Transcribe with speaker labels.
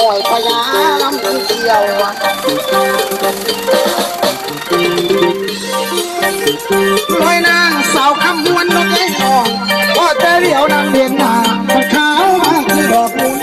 Speaker 1: อ่อยพยาลำเดียวลอยนางสาวคำมวนนกไอ็นองพอเจอเดียวนางเดียนมาขาวมาคือดอกบุญ